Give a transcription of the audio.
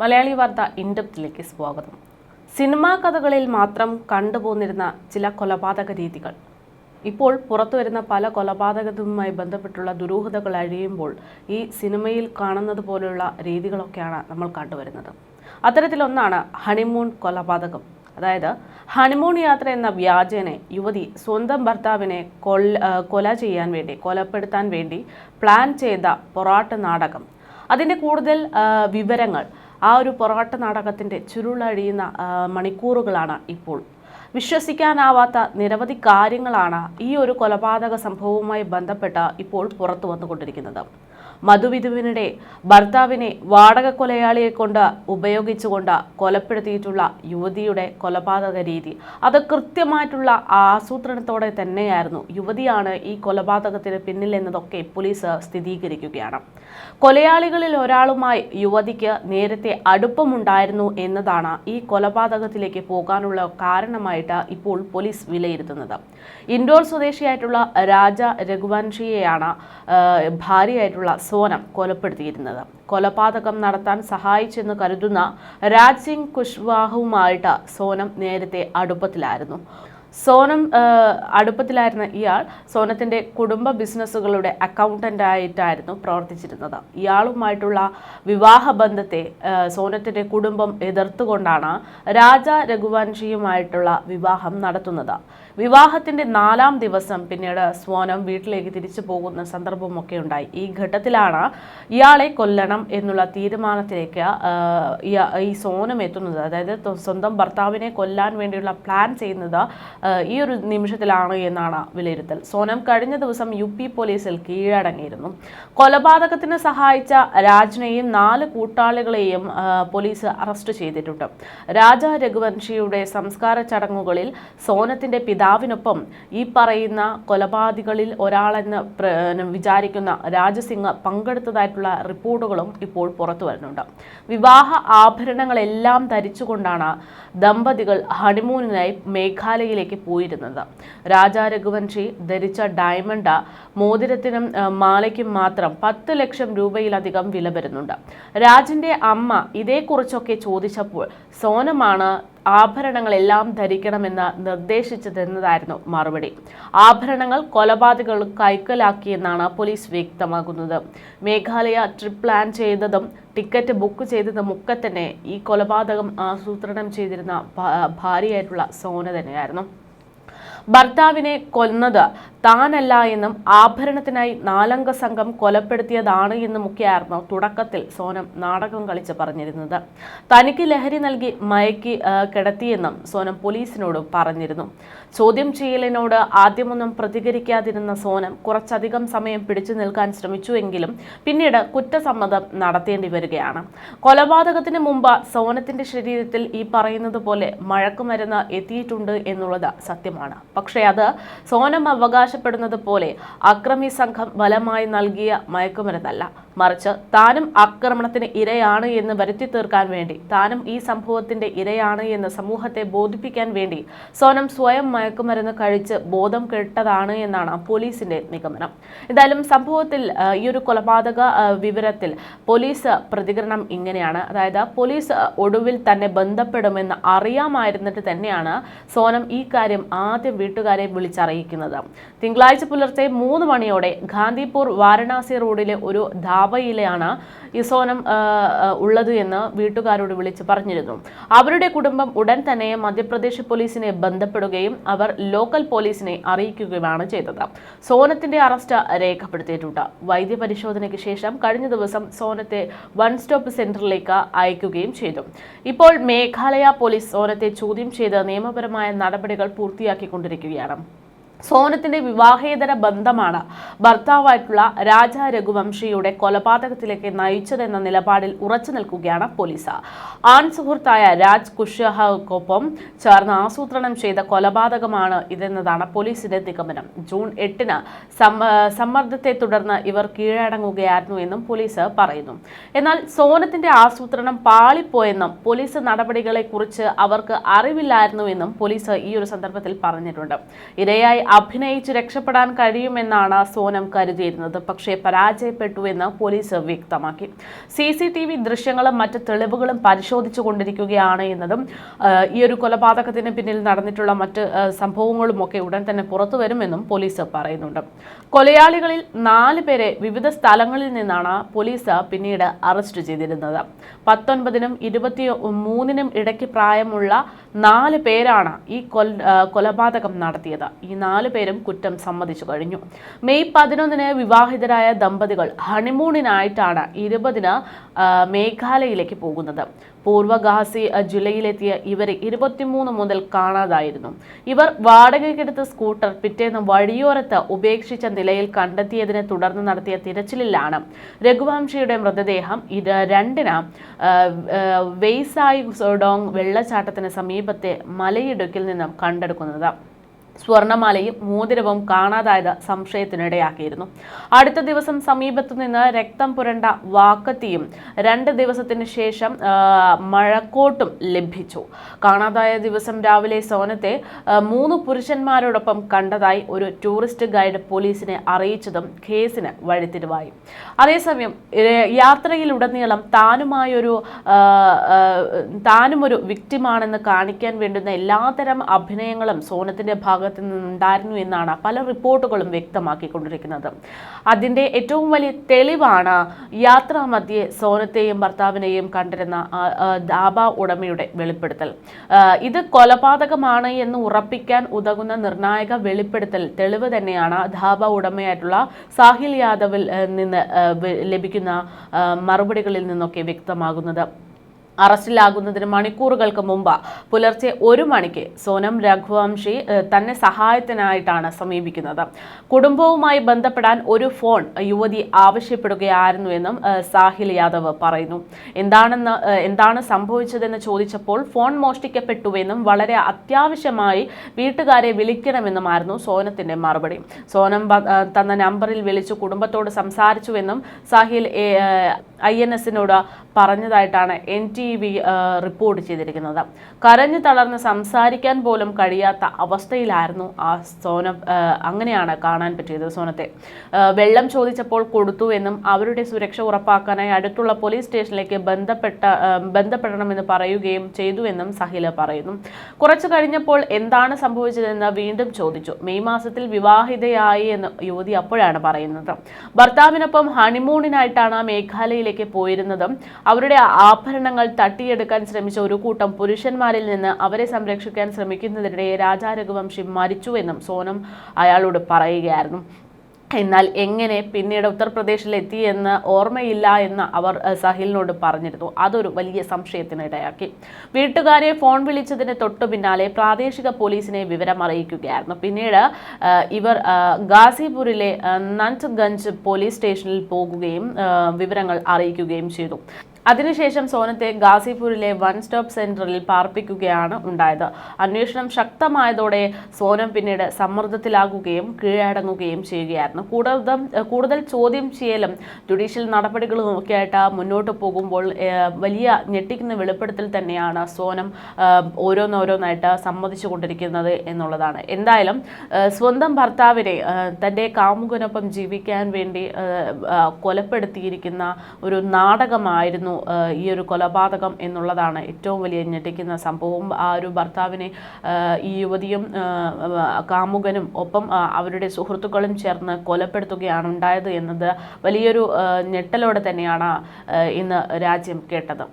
മലയാളി വാർത്ത ഇൻഡപ്തിലേക്ക് സ്വാഗതം. സിനിമാ കഥകളിൽ മാത്രം കണ്ടുപോന്നിരുന്ന ചില കൊലപാതക രീതികൾ. ഇപ്പോൾ പുറത്തുവരുന്ന പല കൊലപാതകവുമായി ബന്ധപ്പെട്ടുള്ള ദുരൂഹതകൾ അഴിയുമ്പോൾ ഈ സിനിമയിൽ കാണുന്നത് പോലെയുള്ള രീതികളൊക്കെയാണ് നമ്മൾ കണ്ടുവരുന്നത്. അത്തരത്തിലൊന്നാണ് ഹണിമൂൺ കൊലപാതകം. അതായത് ഹണിമൂൺ യാത്ര എന്ന വ്യാജേനെ യുവതി സ്വന്തം ഭർത്താവിനെ കൊല്ല കൊല ചെയ്യാൻ വേണ്ടി കൊലപ്പെടുത്താൻ വേണ്ടി പ്ലാൻ ചെയ്ത പൊറാട്ട് നാടകം. അതിന്റെ കൂടുതൽ വിവരങ്ങൾ ആ ഒരു പൊറാട്ട് നാടകത്തിന്റെ ചുരുളഴിയുന്ന മണിക്കൂറുകളാണ് ഇപ്പോൾ. വിശ്വസിക്കാനാവാത്ത നിരവധി കാര്യങ്ങളാണ് ഈ ഒരു കൊലപാതക സംഭവവുമായി ബന്ധപ്പെട്ട് ഇപ്പോൾ പുറത്തു വന്നുകൊണ്ടിരിക്കുന്നത്. മധുവിധുവിനിടെ ഭർത്താവിനെ വാടക കൊലയാളിയെ കൊണ്ട് ഉപയോഗിച്ചുകൊണ്ട് കൊലപ്പെടുത്തിയിട്ടുള്ള യുവതിയുടെ കൊലപാതക രീതി. അത് കൃത്യമായിട്ടുള്ള ആസൂത്രണത്തോടെ തന്നെയായിരുന്നു യുവതിയാണ് ഈ കൊലപാതകത്തിന് പിന്നിൽ എന്നതൊക്കെ പോലീസ് സ്ഥിരീകരിക്കുകയാണ്. കൊലയാളികളിൽ ഒരാളുമായി യുവതിക്ക് നേരത്തെ അടുപ്പമുണ്ടായിരുന്നു എന്നതാണ് ഈ കൊലപാതകത്തിലേക്ക് പോകാനുള്ള കാരണമായിട്ട് ഇപ്പോൾ പോലീസ് വിലയിരുത്തുന്നത്. ഇൻഡോർ സ്വദേശിയായിട്ടുള്ള രാജ രഘുവൻഷിയെയാണ് ഭാര്യയായിട്ടുള്ള സോനം കൊലപ്പെടുത്തിയിരുന്നത്. കൊലപാതകം നടത്താൻ സഹായിച്ചെന്ന് കരുതുന്ന രാജ് സിംഗ് കുഷ്വാഹുമായിട്ട് സോനം നേരത്തെ അടുപ്പത്തിലായിരുന്നു. സോനം അടുപ്പത്തിലായിരുന്ന ഇയാൾ സോനത്തിന്റെ കുടുംബ ബിസിനസ്സുകളുടെ അക്കൗണ്ടന്റ് ആയിട്ടായിരുന്നു പ്രവർത്തിച്ചിരുന്നത്. ഇയാളുമായിട്ടുള്ള വിവാഹ ബന്ധത്തെ സോനത്തിന്റെ കുടുംബം എതിർത്തുകൊണ്ടാണ് രാജ രഘുവംശിയുമായിട്ടുള്ള വിവാഹം നടത്തുന്നത്. വിവാഹത്തിന്റെ നാലാം ദിവസം പിന്നീട് സോനം വീട്ടിലേക്ക് തിരിച്ചു പോകുന്ന സന്ദർഭമൊക്കെ ഉണ്ടായി. ഈ ഘട്ടത്തിലാണ് ഇയാളെ കൊല്ലണം എന്നുള്ള തീരുമാനത്തിലേക്ക് ഈ സോനം എത്തുന്നത്. അതായത് സ്വന്തം ഭർത്താവിനെ കൊല്ലാൻ വേണ്ടിയുള്ള പ്ലാൻ ചെയ്യുന്നത് ഈ ഒരു നിമിഷത്തിലാണ് എന്നാണ് വിലയിരുത്തൽ. സോനം കഴിഞ്ഞ ദിവസം യു പി പോലീസിൽ കീഴടങ്ങിയിരുന്നു. കൊലപാതകത്തിന് സഹായിച്ച രാജിനെയും നാല് കൂട്ടാളികളെയും പോലീസ് അറസ്റ്റ് ചെയ്തിട്ടുണ്ട്. രാജ രഘുവംശിയുടെ സംസ്കാര ചടങ്ങുകളിൽ സോനത്തിന്റെ പിതാവിനൊപ്പം ഈ പറയുന്ന കൊലപാതകളിൽ ഒരാളെന്ന് വിചാരിക്കുന്ന രാജസിംഗ് പങ്കെടുത്തതായിട്ടുള്ള റിപ്പോർട്ടുകളും ഇപ്പോൾ പുറത്തു വരുന്നുണ്ട്. വിവാഹ ആഭരണങ്ങളെല്ലാം ധരിച്ചുകൊണ്ടാണ് ദമ്പതികൾ ഹണിമൂണിനായി മേഘാലയയിലേക്ക് പോയിരുന്നത്. രാജാ രഘുവൻഷി ധരിച്ച ഡയമണ്ട് മോതിരത്തിനും മാലയ്ക്കും മാത്രം പത്ത് ലക്ഷം രൂപയിലധികം വില വരുന്നുണ്ട്. രാജിന്റെ അമ്മ ഇതേക്കുറിച്ചൊക്കെ ചോദിച്ചപ്പോൾ സോനമാണ് ആഭരണങ്ങളെല്ലാം ധരിക്കണമെന്ന് നിർദ്ദേശിച്ചതെന്നതായിരുന്നു മറുപടി. ആഭരണങ്ങൾ കൊലപാതകൾ കൈക്കലാക്കിയെന്നാണ് പോലീസ് വ്യക്തമാക്കുന്നത് മേഘാലയ ട്രിപ്പ് പ്ലാൻ ചെയ്തതും ടിക്കറ്റ് ബുക്ക് ചെയ്തതും ഒക്കെ തന്നെ ഈ കൊലപാതകം ആസൂത്രണം ചെയ്തിരുന്ന ഭാര്യയായിട്ടുള്ള സോന തന്നെയായിരുന്നു. ഭർത്താവിനെ കൊന്നത് താനല്ല എന്നും ആഭരണത്തിനായി നാലംഗ സംഘം കൊലപ്പെടുത്തിയതാണ് എന്നുമൊക്കെയായിരുന്നു തുടക്കത്തിൽ സോനം നാടകം കളിച്ച് പറഞ്ഞിരുന്നത്. തനിക്ക് ലഹരി നൽകി മയക്കി കിടത്തിയെന്നും സോനം പോലീസിനോട് പറഞ്ഞിരുന്നു. ചോദ്യം ചെയ്യലിനോട് ആദ്യമൊന്നും പ്രതികരിക്കാതിരുന്ന സോനം കുറച്ചധികം സമയം പിടിച്ചു നിൽക്കാൻ ശ്രമിച്ചുവെങ്കിലും പിന്നീട് കുറ്റസമ്മതം നടത്തേണ്ടി വരികയാണ്. കൊലപാതകത്തിന് മുമ്പ് സോനത്തിന്റെ ശരീരത്തിൽ ഈ പറയുന്നത് പോലെ മഴക്കുമരുന്ന് എത്തിയിട്ടുണ്ട് എന്നുള്ളത് സത്യമാണ്. പക്ഷേ അത് സോനം അവകാശപ്പെടുന്നത് പോലെ അക്രമി സംഘം ബലമായി നൽകിയ മയക്കുമരുന്നല്ല. മറിച്ച് താനും ആക്രമണത്തിന് ഇരയാണ് എന്ന് വരുത്തി തീർക്കാൻ വേണ്ടി താനും ഈ സംഭവത്തിന്റെ ഇരയാണ് എന്ന് സമൂഹത്തെ ബോധിപ്പിക്കാൻ വേണ്ടി സോനം സ്വയം മയക്കുമരുന്ന് കഴിച്ച് ബോധം കെട്ടതാണ് എന്നാണ് പോലീസിന്റെ നിഗമനം. എന്തായാലും സംഭവത്തിൽ ഈ ഒരു കൊലപാതക വിവരത്തിൽ പോലീസ് പ്രതികരണം ഇങ്ങനെയാണ്. അതായത് പോലീസ് ഒടുവിൽ തന്നെ ബന്ധപ്പെടുമെന്ന് അറിയാമായിരുന്നിട്ട് തന്നെയാണ് സോനം ഈ കാര്യം ആദ്യം വീട്ടുകാരെ വിളിച്ചറിയിക്കുന്നത്. തിങ്കളാഴ്ച പുലർച്ചെ മൂന്ന് മണിയോടെ ഗാന്ധിപൂർ വാരണാസി റോഡിലെ ഒരു ധാബയിലാണ് ഈ സോനം ഉള്ളത് എന്ന് വീട്ടുകാരോട് വിളിച്ച് പറഞ്ഞിരുന്നു. അവരുടെ കുടുംബം ഉടൻ തന്നെ മധ്യപ്രദേശ് പോലീസിനെ ബന്ധപ്പെടുകയും അവർ ലോക്കൽ പോലീസിനെ അറിയിക്കുകയുമാണ് ചെയ്തത്. സോനത്തിന്റെ അറസ്റ്റ് രേഖപ്പെടുത്തിയിട്ടുണ്ട്. വൈദ്യപരിശോധനയ്ക്ക് ശേഷം കഴിഞ്ഞ ദിവസം സോനത്തെ വൺ സ്റ്റോപ്പ് സെന്ററിലേക്ക് അയക്കുകയും ചെയ്തു. ഇപ്പോൾ മേഘാലയ പോലീസ് സോനത്തെ ചോദ്യം ചെയ്ത് നിയമപരമായ നടപടികൾ പൂർത്തിയാക്കിക്കൊണ്ടിരിക്കുകയാണ്. സോനത്തിന്റെ വിവാഹേതര ബന്ധമാണ് ഭർത്താവായിട്ടുള്ള രാജ രഘുവംശിയുടെ കൊലപാതകത്തിലേക്ക് നയിച്ചതെന്ന നിലപാടിൽ ഉറച്ചു നിൽക്കുകയാണ് പോലീസ്. ആൺ സുഹൃത്തായ രാജ് കുഷഹക്കൊപ്പം ചേർന്ന് ആസൂത്രണം ചെയ്ത കൊലപാതകമാണ് ഇതെന്നതാണ് പോലീസിന്റെ നിഗമനം. ജൂൺ എട്ടിന് സമ്മ- സമ്മർദ്ദത്തെ തുടർന്ന് ഇവർ കീഴടങ്ങുകയായിരുന്നു എന്നും പോലീസ് പറയുന്നു. എന്നാൽ സോനത്തിന്റെ ആസൂത്രണം പാളിപ്പോയെന്നും പോലീസ് നടപടികളെക്കുറിച്ച് അവർക്ക് അറിവില്ലായിരുന്നു എന്നും പോലീസ് ഈ ഒരു സന്ദർഭത്തിൽ പറഞ്ഞിട്ടുണ്ട്. ഇരയായി അഭിനയിച്ച് രക്ഷപ്പെടാൻ കഴിയുമെന്നാണ് സോനം കരുതിയിരുന്നത്. പക്ഷേ പരാജയപ്പെട്ടു എന്ന് പോലീസ് വ്യക്തമാക്കി. സി സി ടി വി ദൃശ്യങ്ങളും മറ്റ് തെളിവുകളും പരിശോധിച്ചു കൊണ്ടിരിക്കുകയാണ് എന്നതും ഈ ഒരു കൊലപാതകത്തിന് പിന്നിൽ നടന്നിട്ടുള്ള മറ്റ് സംഭവങ്ങളും ഒക്കെ ഉടൻ തന്നെ പുറത്തു വരുമെന്നും പോലീസ് പറയുന്നുണ്ട്. കൊലയാളികളിൽ നാല് പേരെ വിവിധ സ്ഥലങ്ങളിൽ നിന്നാണ് പോലീസ് പിന്നീട് അറസ്റ്റ് ചെയ്തിരുന്നത്. പത്തൊൻപതിനും ഇരുപത്തി മൂന്നിനും ഇടയ്ക്ക് പ്രായമുള്ള നാല് പേരാണ് ഈ കൊലപാതകം നടത്തിയത്. ഈ നാല് പേരും കുറ്റം സമ്മതിച്ചു കഴിഞ്ഞു. മെയ് പതിനൊന്നിന് വിവാഹിതരായ ദമ്പതികൾ ഹണിമൂണിനായിട്ടാണ് ഇരുപതിന് മേഘാലയയിലേക്ക് പോകുന്നത്. പൂർവ ഗാസി ജില്ലയിലെത്തിയ ഇവരെ ഇരുപത്തിമൂന്ന് മുതൽ കാണാതായിരുന്നു. ഇവർ വാടകയ്ക്കെടുത്ത സ്കൂട്ടർ പിറ്റേന്ന് വഴിയോരത്ത് ഉപേക്ഷിച്ച നിലയിൽ കണ്ടെത്തിയതിനെ തുടർന്ന് നടത്തിയ തിരച്ചിലിലാണ് രഘുവംശിയുടെ മൃതദേഹം. ഇത് രണ്ടിന് വെയ്സായി സോഡോങ് വെള്ളച്ചാട്ടത്തിന് സമീപത്തെ മലയിടുക്കിൽ നിന്നും കണ്ടെടുക്കുന്നത്. സ്വർണമാലയും മോതിരവും കാണാതായത് സംശയത്തിനിടയാക്കിയിരുന്നു. അടുത്ത ദിവസം സമീപത്തു നിന്ന് രക്തം പുരണ്ട വാക്കത്തിയും രണ്ട് ദിവസത്തിന് ശേഷം മഴക്കോട്ടും ലഭിച്ചു. കാണാതായ ദിവസം രാവിലെ സോനത്തെ മൂന്ന് പുരുഷന്മാരോടൊപ്പം കണ്ടതായി ഒരു ടൂറിസ്റ്റ് ഗൈഡ് പോലീസിനെ അറിയിച്ചതും കേസിന് വഴിത്തിരിവായി. അതേസമയം യാത്രയിലുടനീളം താനുമായൊരു താനുമൊരു വിക്ടിമാണെന്ന് കാണിക്കാൻ വേണ്ടുന്ന എല്ലാത്തരം അഭിനയങ്ങളും സോനത്തിന്റെ ഭാഗത്ത് നിന്നുണ്ടായിരുന്നു എന്നാണ് പല റിപ്പോർട്ടുകളും വ്യക്തമാക്കിക്കൊണ്ടിരിക്കുന്നത്. അതിന്റെ ഏറ്റവും വലിയ തെളിവാണ് യാത്രാ മധ്യേ സോനത്തെയും ഭർത്താവിനെയും കണ്ടിരുന്ന ആ, ഉടമയുടെ വെളിപ്പെടുത്തൽ. ഇത് കൊലപാതകമാണ് എന്ന് ഉറപ്പിക്കാൻ ഉതകുന്ന നിർണായക വെളിപ്പെടുത്തൽ. തെളിവ് തന്നെയാണ് ധാബ ഉടമയായിട്ടുള്ള സാഹിൽ യാദവിൽ നിന്ന് ലഭിക്കുന്ന മറുപടികളിൽ നിന്നൊക്കെ വ്യക്തമാകുന്നത്. അറസ്റ്റിലാകുന്നതിന് മണിക്കൂറുകൾക്ക് മുമ്പ്. പുലർച്ചെ ഒരു മണിക്ക് സോനം രഘുവംശി തന്നെ സഹായത്തിനായിട്ടാണ് സമീപിക്കുന്നത്. കുടുംബവുമായി ബന്ധപ്പെടാൻ ഒരു ഫോൺ യുവതി ആവശ്യപ്പെടുകയായിരുന്നു എന്നും സാഹിൽ യാദവ് പറയുന്നു. എന്താണെന്ന് എന്താണ് സംഭവിച്ചതെന്ന് ചോദിച്ചപ്പോൾ ഫോൺ മോഷ്ടിക്കപ്പെട്ടുവെന്നും വളരെ അത്യാവശ്യമായി വീട്ടുകാരെ വിളിക്കണമെന്നുമായിരുന്നു സോനത്തിന്റെ മറുപടി. സോനം തന്ന നമ്പറിൽ വിളിച്ചു കുടുംബത്തോട് സംസാരിച്ചുവെന്നും സാഹിൽ ഐ എൻ എസിനോട് പറഞ്ഞതായിട്ടാണ് എൻ ടി വി റിപ്പോർട്ട് ചെയ്തിരിക്കുന്നത്. കരഞ്ഞു തളർന്ന് സംസാരിക്കാൻ പോലും കഴിയാത്ത അവസ്ഥയിലായിരുന്നു ആ സോന അങ്ങനെയാണ് കാണാൻ പറ്റിയത് സോനത്തെ. വെള്ളം ചോദിച്ചപ്പോൾ കൊടുത്തു എന്നും അവരുടെ സുരക്ഷ ഉറപ്പാക്കാനായി അടുത്തുള്ള പോലീസ് സ്റ്റേഷനിലേക്ക് ബന്ധപ്പെട്ട ബന്ധപ്പെടണമെന്ന് പറയുകയും ചെയ്തു എന്നും സഹില പറയുന്നു. കുറച്ചു കഴിഞ്ഞപ്പോൾ എന്താണ് സംഭവിച്ചതെന്ന് വീണ്ടും ചോദിച്ചു. മെയ് മാസത്തിൽ വിവാഹിതയായി എന്ന് യുവതി അപ്പോഴാണ് പറയുന്നത്. ഭർത്താവിനൊപ്പം ഹണിമൂണിനായിട്ടാണ് മേഘാലയയിലേക്ക് പോയിരുന്നത് അവരുടെ ആഭരണങ്ങൾ തട്ടിയെടുക്കാൻ ശ്രമിച്ച ഒരു കൂട്ടം പുരുഷന്മാരിൽ നിന്ന് അവരെ സംരക്ഷിക്കാൻ ശ്രമിക്കുന്നതിനിടെ രാജാരഘുവംശി മരിച്ചുവെന്നും സോനം അയാളോട് പറയുകയായിരുന്നു. എന്നാൽ എങ്ങനെ പിന്നീട് ഉത്തർപ്രദേശിൽ എത്തിയെന്ന് ഓർമ്മയില്ല എന്ന് അവർ സഹിലിനോട് പറഞ്ഞിരുന്നു. അതൊരു വലിയ സംശയത്തിനിടയാക്കി. വീട്ടുകാരെ ഫോൺ വിളിച്ചതിന് തൊട്ടു പിന്നാലെ പ്രാദേശിക പോലീസിനെ വിവരം അറിയിക്കുകയായിരുന്നു പിന്നീട് ഇവർ ഗാസിപൂരിലെ നന്ദ്ഗഞ്ച് പോലീസ് സ്റ്റേഷനിൽ പോകുകയും വിവരങ്ങൾ അറിയിക്കുകയും ചെയ്തു. അതിനുശേഷം സോനത്തെ ഗാസിപൂരിലെ വൺ സ്റ്റോപ്പ് സെന്ററിൽ പാർപ്പിക്കുകയാണ് ഉണ്ടായത്. അന്വേഷണം ശക്തമായതോടെ സോനം പിന്നീട് സമ്മർദ്ദത്തിലാകുകയും കീഴടങ്ങുകയും ചെയ്യുകയായിരുന്നു. കൂടുതൽ കൂടുതൽ ചോദ്യം ചെയ്യലും ജുഡീഷ്യൽ നടപടികളും ഒക്കെയായിട്ട് മുന്നോട്ട് പോകുമ്പോൾ വലിയ ഞെട്ടിക്കുന്ന വെളിപ്പെടുത്തൽ തന്നെയാണ് സോനം ഓരോന്നോരോന്നായിട്ട് സമ്മതിച്ചു കൊണ്ടിരിക്കുന്നത് എന്നുള്ളതാണ്. എന്തായാലും സ്വന്തം ഭർത്താവിനെ തന്റെ കാമുകനൊപ്പം ജീവിക്കാൻ വേണ്ടി കൊലപ്പെടുത്തിയിരിക്കുന്ന ഒരു നാടകമായിരുന്നു ഏഹ്, ഈ ഒരു കൊലപാതകം എന്നുള്ളതാണ് ഏറ്റവും വലിയ ഞെട്ടിക്കുന്ന സംഭവം. ആ ഒരു ഭർത്താവിനെ ഈ യുവതിയും കാമുകനും ഒപ്പം അവരുടെ സുഹൃത്തുക്കളും ചേർന്ന് കൊലപ്പെടുത്തുകയാണ് ഉണ്ടായത് എന്നത് വലിയൊരു ഞെട്ടലോടെ തന്നെയാണ് ഇന്ന് രാജ്യം കേട്ടത്.